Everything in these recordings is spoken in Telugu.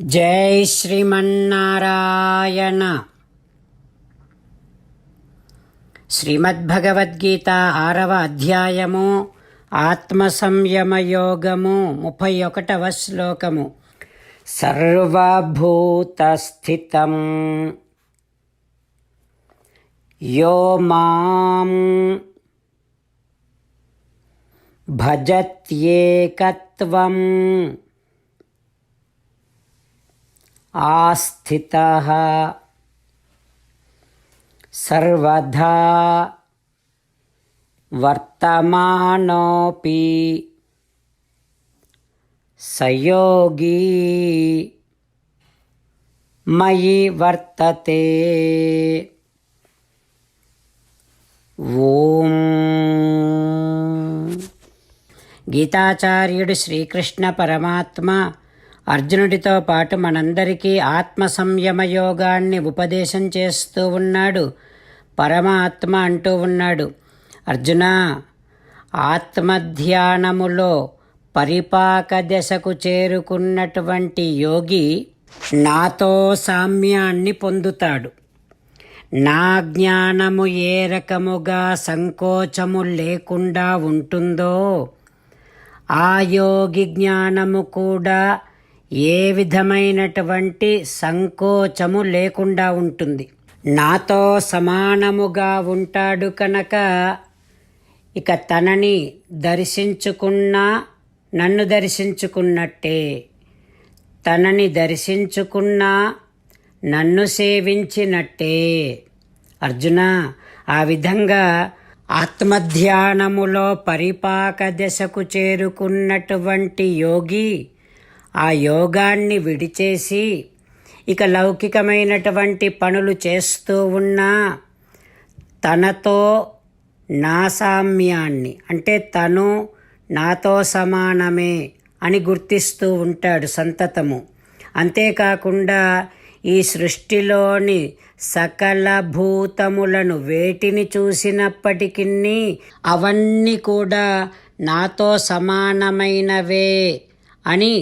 జై శ్రీమన్నారాయణ. శ్రీమద్భగవద్గీత ఆరవ అధ్యాయము ఆత్మ సంయమ యోగము ముప్పై ఒకటవ శ్లోకము. సర్వభూతస్థితం. యో మాం భజత్యేకత్వం. ఆస్థితః సర్వధా వర్తమానోపి సయోగీ మయి వర్తతే ఓం గీతాచార్యుడు శ్రీకృష్ణ పరమాత్మ అర్జునుడితో పాటు మనందరికీ ఆత్మ సంయమ యోగాన్ని ఉపదేశం చేస్తూ ఉన్నాడు. పరమాత్మ అంటూ ఉన్నాడు. అర్జున ఆత్మధ్యానములో పరిపాక దశకు చేరుకున్నటువంటి యోగి నాతో సామ్యాన్ని పొందుతాడు. నా జ్ఞానము ఏ రకముగా సంకోచము లేకుండా ఉంటుందో ఆ యోగి జ్ఞానము కూడా ఏ విధమైనటువంటి సంకోచము లేకుండా ఉంటుంది. నాతో సమానముగా ఉంటాడు కనుక ఇక తనని దర్శించుకున్నా నన్ను దర్శించుకున్నట్టే. తనని దర్శించుకున్నా నన్ను సేవించినట్టే. అర్జున ఆ విధంగా ఆత్మధ్యానములో పరిపాక దశకు చేరుకున్నటువంటి యోగి ఆ యోగాన్ని విడిచేసి ఇక లౌకికమైనటువంటి పనులు చేస్తూ ఉన్నా తనతో నా సామ్యాన్ని అంటే తను నాతో సమానమే అని గుర్తిస్తూ ఉంటాడు సంతతము. అంతేకాకుండా ఈ సృష్టిలోని సకల భూతములను వేటిని చూసినప్పటికీ అవన్నీ కూడా నాతో సమానమైనవే అని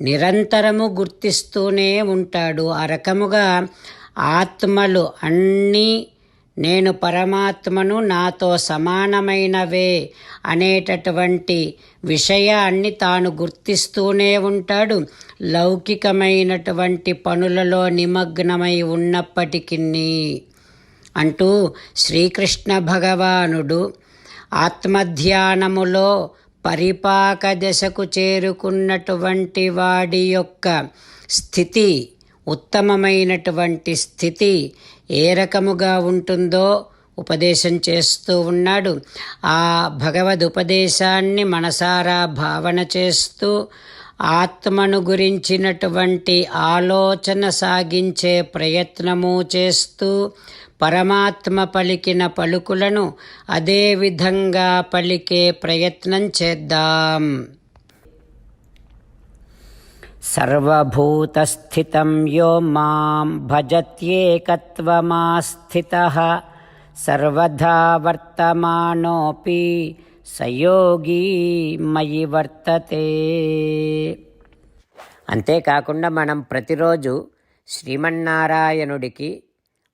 నిరంతరము గుర్తిస్తూనే ఉంటాడు. ఆ రకముగా ఆత్మలు అన్నీ నేను పరమాత్మను నాతో సమానమైనవే అనేటటువంటి విషయాన్ని తాను గుర్తిస్తూనే ఉంటాడు. లౌకికమైనటువంటి పనులలో నిమగ్నమై ఉన్నప్పటికీ అంటూ శ్రీకృష్ణ భగవానుడు ఆత్మధ్యానములో పరిపాక దశకు చేరుకున్నటువంటి వాడి యొక్క స్థితి ఉత్తమమైనటువంటి స్థితి ఏ రకముగా ఉంటుందో ఉపదేశం చేస్తూ ఉన్నాడు. ఆ భగవద్ ఉపదేశాన్ని మనసారా భావన చేస్తూ ఆత్మను గురించినటువంటి ఆలోచన సాగించే ప్రయత్నము చేస్తూ పరమాత్మ పలికిన పలుకులను అదే విధంగా పలికే ప్రయత్నం చేద్దాం. సర్వభూతస్థితం యో మాం భజత్యేకత్వమాస్థితः సర్వధా వర్తమానోపి సయోగి మయి వర్తతే. అంతేకాకుండా మనం ప్రతిరోజు శ్రీమన్నారాయణుడికి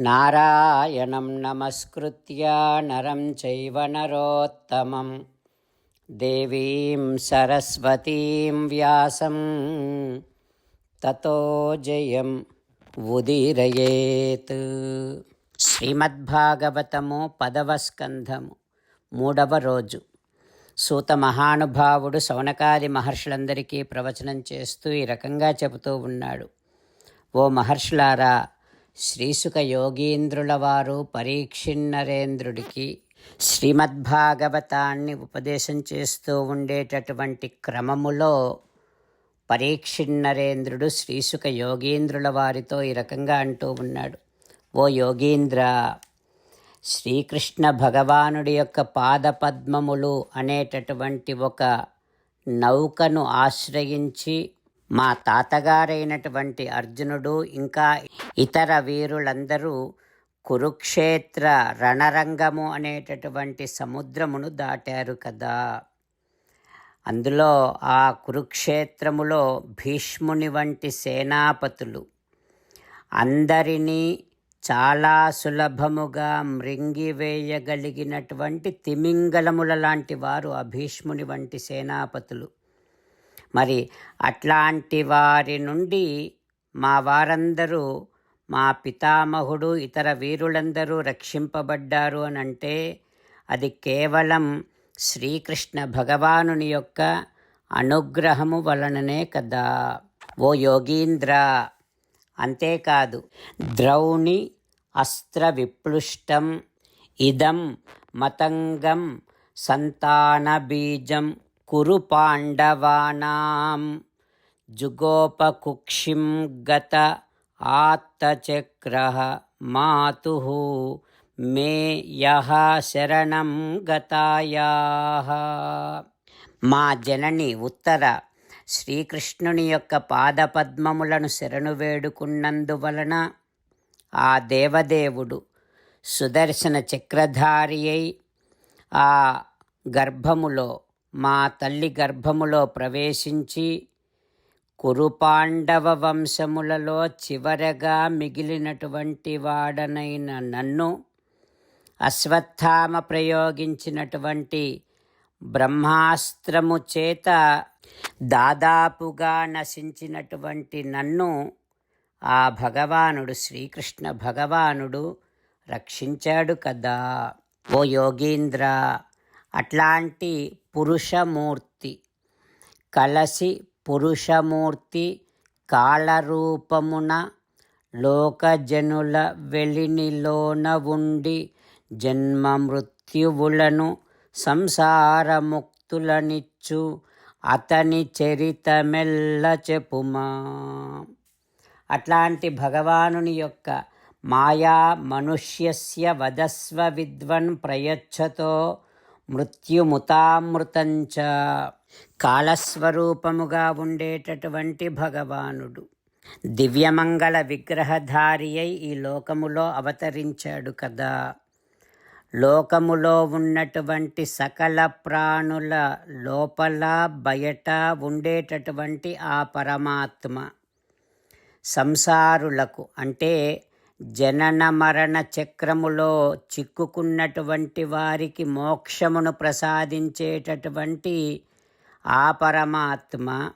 నారాయణం నమస్కృత్య నరం చైవ నరోత్తమం. దేవీం సరస్వతీం వ్యాసం. తతో జయం ఉదీరయేత్. శ్రీమద్భాగవతము పదవ స్కంధము మూడవ రోజు. సూత మహానుభావుడు శౌనకాది మహర్షులందరికీ ప్రవచనం చేస్తూ ఈ రకంగా చెబుతూ ఉన్నాడు. ఓ మహర్షులారా శ్రీసుక యోగీంద్రుల వారు పరీక్షిన్నరేంద్రుడికి శ్రీమద్భాగవతాన్ని ఉపదేశం చేస్తూ ఉండేటటువంటి క్రమములో పరీక్షిన్నరేంద్రుడు శ్రీసుక యోగీంద్రుల వారితో ఈ రకంగా అంటూ ఉన్నాడు. ఓ యోగీంద్ర శ్రీకృష్ణ భగవానుడి యొక్క పాదపద్మములు అనేటటువంటి ఒక నౌకను ఆశ్రయించి మా తాతగారైనటువంటి అర్జునుడు ఇంకా ఇతర వీరులందరూ కురుక్షేత్ర రణరంగము అనేటటువంటి సముద్రమును దాటారు కదా. అందులో ఆ కురుక్షేత్రములో భీష్ముని వంటి సేనాపతులు అందరినీ చాలా సులభముగా మృంగివేయగలిగినటువంటి తిమింగలముల లాంటి వారు ఆ భీష్ముని వంటి సేనాపతులు. మరి అట్లాంటి వారి నుండి మా వారందరూ మా పితామహుడు ఇతర వీరులందరూ రక్షింపబడ్డారు అని అంటే అది కేవలం శ్రీకృష్ణ భగవానుని యొక్క అనుగ్రహము వలననే కదా. ఓ యోగీంద్ర అంతేకాదు ద్రౌణి అస్త్ర విప్లుష్టం ఇదం మతంగం సంతానబీజం కురు పాండవానాం జుగోపకుక్షిం గత ఆత్తచక్ర మాతు మే యహ శరణం గతాయా. మా జనని ఉత్తర శ్రీకృష్ణుని యొక్క పాదపద్మములను శరణు వేడుకున్నందువలన ఆ దేవదేవుడు సుదర్శన చక్రధారి అయి ఆ గర్భములో మా తల్లి గర్భములో ప్రవేశించి కురుపాండవ వంశములలో చివరగా మిగిలినటువంటి వాడనైన నన్ను అశ్వత్థామ ప్రయోగించినటువంటి బ్రహ్మాస్త్రము చేత దాదాపుగా నశించినటువంటి నన్ను ఆ భగవానుడు శ్రీకృష్ణ భగవానుడు రక్షించాడు కదా. ఓ యోగీంద్ర! అట్లాంటి పురుషమూర్తి కలసి పురుషమూర్తి కాళరూపమున లోకజనుల వెలినిలోన ఉండి జన్మ మృత్యువులను సంసారముక్తులనిచ్చు. అతని చరితమెల్ల చెప్పుమా. అట్లాంటి భగవానుని యొక్క మాయా మనుష్యస్య వదస్వ విద్వన్ ప్రయచ్చతో మృత్యుముతామృతంచ కాలస్వరూపముగా ఉండేటటువంటి భగవానుడు. దివ్యమంగళ విగ్రహధారి అయి ఈ లోకములో అవతరించాడు కదా. లోకములో ఉన్నటువంటి సకల ప్రాణుల లోపల బయట ఉండేటటువంటి ఆ పరమాత్మ. సంసారులకు అంటే జనన మరణ చక్రములో చిక్కుకున్నటువంటి వారికి మోక్షమును ప్రసాదించేటటువంటి ఆ పరమాత్మ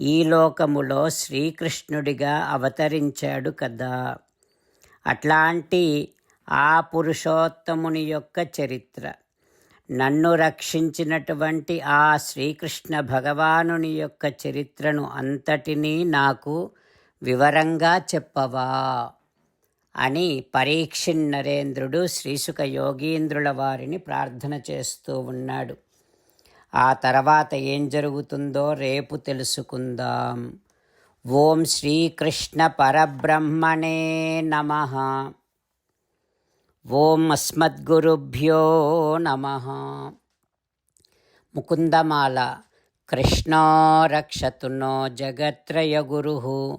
ఈ లోకములో శ్రీకృష్ణుడిగా అవతరించాడు కదా. అట్లాంటి ఆ పురుషోత్తముని యొక్క చరిత్ర. నన్ను రక్షించినటువంటి ఆ శ్రీకృష్ణ భగవానుని యొక్క చరిత్రను అంతటినీ నాకు వివరంగా చెప్పవా? అని పరీక్షిన్ నరేంద్రుడు శ్రీసుక యోగీంద్రుల వారిని ప్రార్థన చేస్తూ ఉన్నాడు. ఆ తర్వాత ఏం జరుగుతుందో రేపు తెలుసుకుందాం. ఓం శ్రీకృష్ణ పరబ్రహ్మణే నమ. ఓం అస్మద్గురుభ్యో నమ. ముకుందమాల. కృష్ణో రక్షతు నో జగత్రయగురు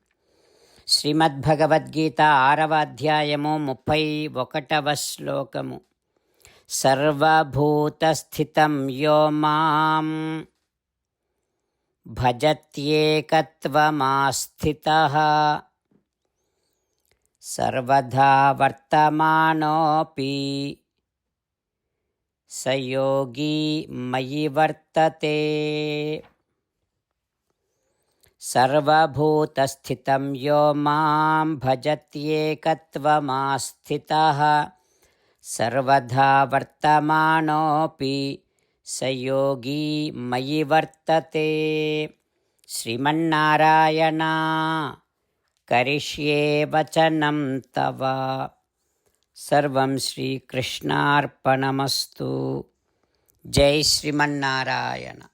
శ్రీమద్భగవద్గీత ఆరవ అధ్యాయము ముప్పై ఒకటవ శ్లోకము. సర్వభూతస్థితం యో మాం భజత్యేకత్వమాస్థిత. సర్వదా వర్తమానోపి సయోగి మయి వర్తతే. सर्वभूतस्थितं यो माँ भजत्येकत्वमास्थितः। सर्वधा वर्तमानोऽपि स योगी मयि वर्तते। श्रीमन्नारायणा, करिष्ये वचनं तव। सर्वं श्रीकृष्णार्पणमस्तु। जय श्रीमन्नारायण।